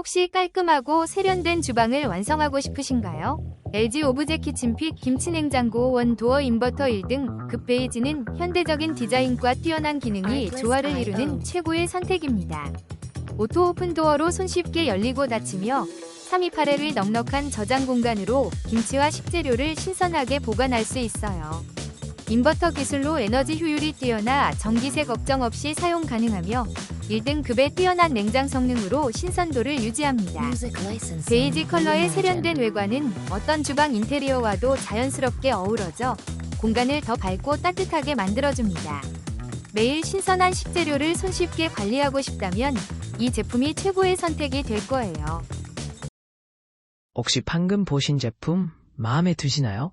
혹시 깔끔하고 세련된 주방을 완성하고 싶으신가요? LG 오브제 키친픽 김치냉장고 원 도어 인버터 1등 급베이지는 현대적인 디자인과 뛰어난 기능이 조화를 이루는 최고의 선택입니다. 오토 오픈 도어로 손쉽게 열리고 닫히며 3281의 넉넉한 저장 공간으로 김치와 식재료를 신선하게 보관할 수 있어요. 인버터 기술로 에너지 효율이 뛰어나 전기세 걱정 없이 사용 가능하며 1등급의 뛰어난 냉장 성능으로 신선도를 유지합니다. 베이지 컬러의 세련된 외관은 어떤 주방 인테리어와도 자연스럽게 어우러져 공간을 더 밝고 따뜻하게 만들어줍니다. 매일 신선한 식재료를 손쉽게 관리하고 싶다면 이 제품이 최고의 선택이 될 거예요. 혹시 방금 보신 제품 마음에 드시나요?